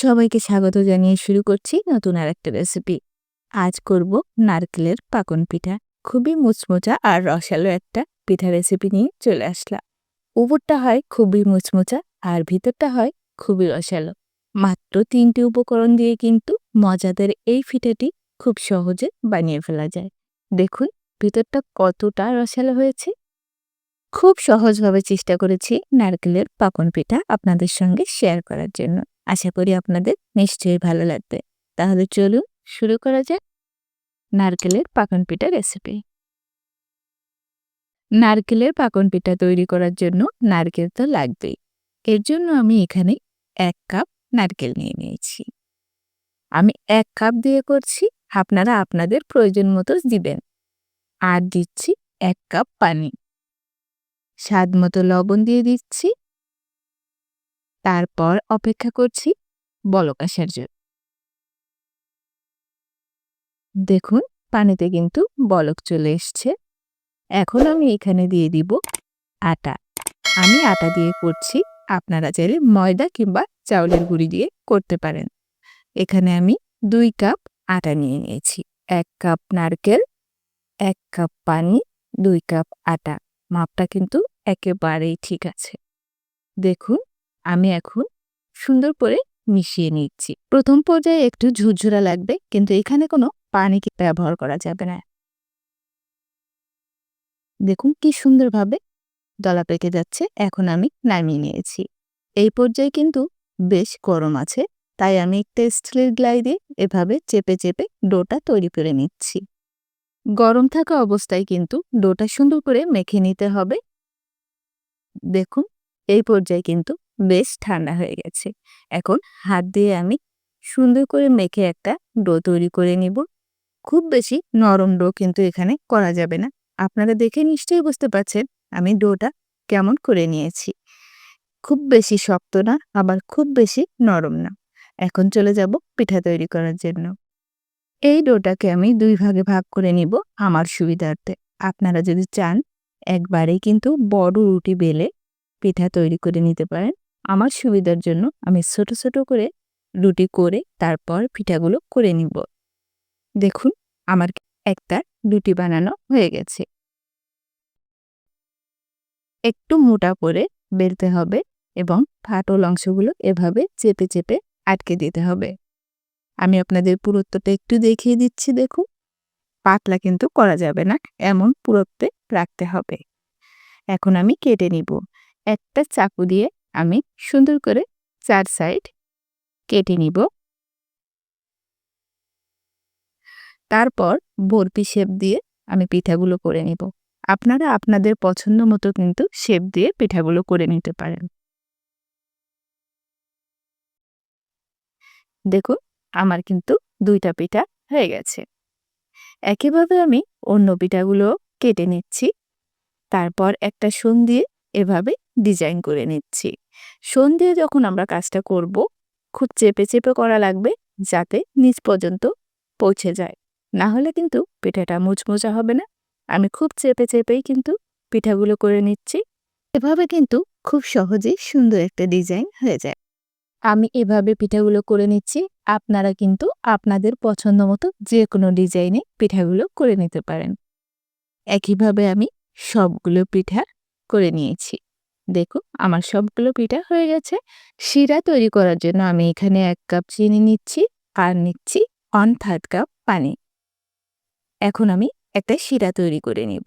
সবাইকে স্বাগত জানিয়ে শুরু করছি নতুন আর একটা রেসিপি আজ করব নারকেলের পাকন পিঠা। খুবই মুচমোচা আর রসালো একটা পিঠা রেসিপি নিয়ে চলে আসলাম। উপরটা হয় খুবই মুচমোচা আর ভিতরটা হয় খুবই রসালো। মাত্র তিনটি উপকরণ দিয়ে কিন্তু মজাদার এই পিঠাটি খুব সহজে বানিয়ে ফেলা যায়। দেখুন, ভিতরটা কতটা রসালো হয়েছে। খুব সহজভাবে চেষ্টা করেছি নারকেলের পাকন পিঠা আপনাদের সঙ্গে শেয়ার করার জন্য। আশা করি আপনাদের নিশ্চয়ই ভালো লাগবে। তাহলে চলুন শুরু করা যাক নারকেলের পাকন পিঠা রেসিপি নারকেলের পাকন পিঠা তৈরি করার জন্য নারকেল তো লাগবেই। এর জন্য আমি এখানে এক কাপ নারকেল নিয়ে নিয়েছি। আমি এক কাপ দিয়ে করছি, আপনারা আপনাদের প্রয়োজন মতো দিবেন। আর দিচ্ছি এক কাপ পানি। স্বাদ মতো লবণ দিয়ে দিচ্ছি। তারপর অপেক্ষা করছি বলক আসার জন্য। দেখুন, পানিতে কিন্তু বলক চলে এসছে। এখন আমি এখানে দিয়ে দিব আটা। আমি আটা দিয়ে করছি, আপনারা চাইলে ময়দা কিংবা চাউলের গুঁড়ি দিয়ে করতে পারেন। এখানে আমি দুই কাপ আটা নিয়ে নিয়েছি, এক কাপ নারকেল, এক কাপ পানি, দুই কাপ আটা। মাপটা কিন্তু একেবারেই ঠিক আছে। দেখুন আমি এখন সুন্দর করে মিশিয়ে নিচ্ছি। প্রথম পর্যায়ে একটু ঝুরঝুরা লাগবে, কিন্তু এখানে কোনো পানি ব্যবহার করা যাবে না। দেখুন কি সুন্দরভাবে দলা পেকে যাচ্ছে, এখন আমি নামিয়ে নিয়েছি। এই পর্যায়ে কিন্তু বেশ গরম আছে, তাই আমি একটা স্টিলের গ্লাই দিয়ে এভাবে চেপে চেপে ডোটা তৈরি করে নিচ্ছি। গরম থাকা অবস্থায় কিন্তু ডোটা সুন্দর করে মেখে নিতে হবে। দেখুন, এই পর্যায়ে কিন্তু বেশ ঠান্ডা হয়ে গেছে। এখন হাত দিয়ে আমি সুন্দর করে মেখে একটা ডো তৈরি করে নিব। খুব বেশি নরম ডো কিন্তু এখানে করা যাবে না। আপনারা দেখে নিশ্চয়ই বুঝতে পারছেন আমি ডোটা কেমন করে নিয়েছি। খুব বেশি শক্ত না, আবার খুব বেশি নরম না। এখন চলে যাব পিঠা তৈরি করার জন্য। এই ডোটাকে আমি দুই ভাগে ভাগ করে নিব আমার সুবিধার্থে। আপনারা যদি চান, একবারেই কিন্তু বড় রুটি বেলে পিঠা তৈরি করে নিতে পারেন। আমার সুবিধার জন্য আমি ছোট ছোট করে রুটি করে তারপর পিঠাগুলো করে নিব। দেখুন, আমার একটা রুটি বানানো হয়ে গেছে। একটু মোটা করে বেলতে হবে এবং ফাটল অংশগুলো এভাবে চেপে চেপে আটকে দিতে হবে। আমি আপনাদের পুরুত্বটা একটু দেখিয়ে দিচ্ছি, দেখুন। পাতলা কিন্তু করা যাবে না, এমন পুরত্বে রাখতে হবে। এখন আমি কেটে নিব। একটা চাকু দিয়ে আমি সুন্দর করে চার সাইড কেটে নিব। তারপর বরপি শেপ দিয়ে আমি পিঠাগুলো করে নিব। আপনারা আপনাদের পছন্দ মতো কিন্তু শেপ দিয়ে পিঠাগুলো করে নিতে পারেন। দেখুন, আমার কিন্তু দুইটা পিঠা হয়ে গেছে। একইভাবে আমি অন্য পিঠাগুলো কেটে নিচ্ছি। তারপর একটা সোন দিয়ে এভাবে ডিজাইন করে নিচ্ছি। সোন দিয়ে যখন আমরা কাজটা করব, খুব চেপে চেপে করা লাগবে যাতে নিচ পর্যন্ত পৌঁছে যায়। না হলে কিন্তু পিঠাটা মুচমুচা হবে না। আমি খুব চেপে চেপেই কিন্তু পিঠাগুলো করে নিচ্ছি। এভাবে কিন্তু খুব সহজেই সুন্দর একটা ডিজাইন হয়ে যায়। আমি এভাবে পিঠাগুলো করে নিচ্ছি। আপনারা কিন্তু আপনাদের পছন্দ মতো যে কোনো ডিজাইনে পিঠাগুলো করে নিতে পারেন। একইভাবে আমি সবগুলো পিঠা করে নিয়েছি। দেখুন, আমার সবগুলো পিঠা হয়ে গেছে। শিরা তৈরি করার জন্য আমি এখানে এক কাপ চিনি নিচ্ছি, আর নিচ্ছি ওয়ান থার্ড কাপ পানি। এখন আমি একটা শিরা তৈরি করে নিব।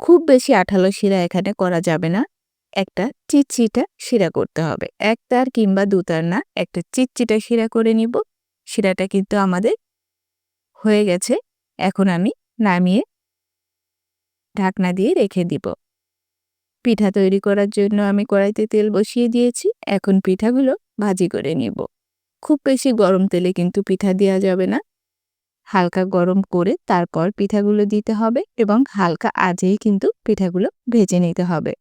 খুব বেশি আঠালো শিরা এখানে করা যাবে না। একটা চিটচিটা শিরা করতে হবে। এক তার কিংবা দুতার না, একটা চিটচিটা শিরা করে নিব। শিরাটা কিন্তু আমাদের হয়ে গেছে। এখন আমি নামিয়ে ঢাকনা দিয়ে রেখে দিব। পিঠা তৈরি করার জন্য আমি কড়াইতে তেল বসিয়ে দিয়েছি। এখন পিঠাগুলো ভাজি করে নিব। খুব বেশি গরম তেলে কিন্তু পিঠা দেওয়া যাবে না। হালকা গরম করে তারপর পিঠাগুলো দিতে হবে এবং হালকা আজেই কিন্তু পিঠাগুলো ভেজে নিতে হবে।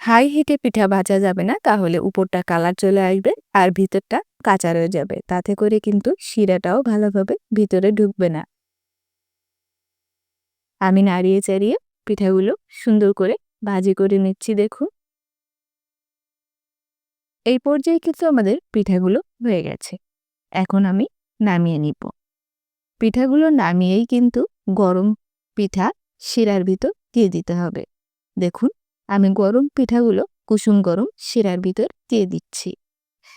হাই হিটে পিঠা ভাজা যাবে না, তাহলে উপরটা কালার চলে আসবে আর ভিতরটা কাঁচা রয়ে যাবে। তাতে করে কিন্তু শিরাটাও ভালোভাবে ভিতরে ঢুকবে না। আমি নাড়িয়ে চাড়িয়ে পিঠাগুলো সুন্দর করে ভাজি করে নিচ্ছি, দেখুন। এই পর্যায়ে কিন্তু আমাদের পিঠাগুলো হয়ে গেছে। এখন আমি নামিয়ে নিব। পিঠাগুলো নামিয়েই কিন্তু গরম পিঠা শিরার ভিতর দিয়ে দিতে হবে। দেখুন, আমি গরম পিঠাগুলো কুসুম গরম শিরার ভিতর দিয়ে দিচ্ছি।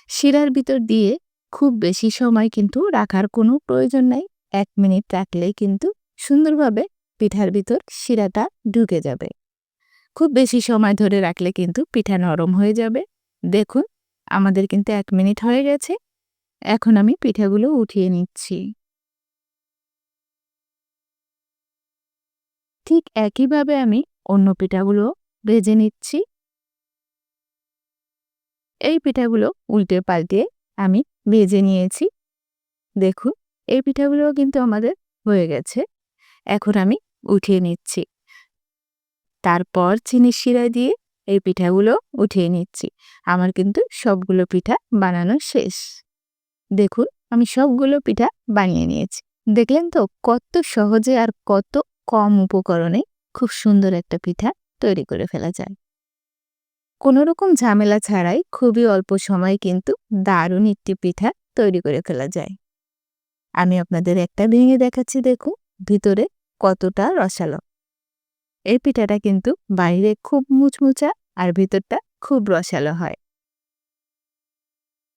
শিরার ভিতর দিয়ে খুব বেশি সময় কিন্তু রাখার কোনো প্রয়োজন নাই। এক মিনিট রাখলেই কিন্তু সুন্দরভাবে পিঠার ভিতর শিরাটা ঢুকে যাবে। খুব বেশি সময় ধরে রাখলে কিন্তু পিঠা নরম হয়ে যাবে। দেখুন, আমাদের কিন্তু এক মিনিট হয়ে গেছে। এখন আমি পিঠাগুলো উঠিয়ে নিচ্ছি। ঠিক একইভাবে আমি অন্য পিঠাগুলো ভেজে নিচ্ছি। এই পিঠাগুলো উল্টে পাল্টে আমি ভেজে নিয়েছি। দেখুন, এই পিঠাগুলো কিন্তু আমাদের হয়ে গেছে। এখন আমি উঠিয়ে নিচ্ছি। তারপর চিনির শিরা দিয়ে এই পিঠাগুলো উঠিয়ে নিচ্ছি। আমার কিন্তু সবগুলো পিঠা বানানো শেষ। দেখুন, আমি সবগুলো পিঠা বানিয়ে নিয়েছি। দেখলেন তো, কত সহজে আর কত কম উপকরণে খুব সুন্দর একটা পিঠা তৈরি করে ফেলা যায়। কোনো রকম ঝামেলা ছাড়াই খুবই অল্প সময় কিন্তু দারুণ একটি পিঠা তৈরি করে ফেলা যায়। আমি আপনাদের একটা ভেঙে দেখাচ্ছি, দেখুন, ভিতরে কতটা রসালো। এই পিঠাটা কিন্তু বাইরে খুব মুচমুচা আর ভিতরটা খুব রসালো হয়।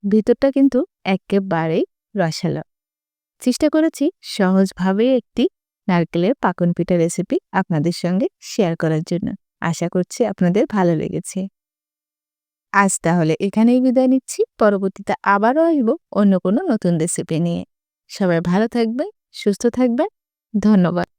ভিতরটা কিন্তু একেবারেই রসালো। চেষ্টা করেছি সহজভাবে একটি নারকেলের পাকন পিঠা রেসিপি আপনাদের সঙ্গে শেয়ার করার জন্য। আশা করছি আপনাদের ভালো লেগেছে। আজ তাহলে এখানেই বিদায় নিচ্ছি। পরবর্তীতে আবারও আসব অন্য কোনো নতুন রেসিপি নিয়ে। সবাই ভালো থাকবেন, সুস্থ থাকবেন। ধন্যবাদ।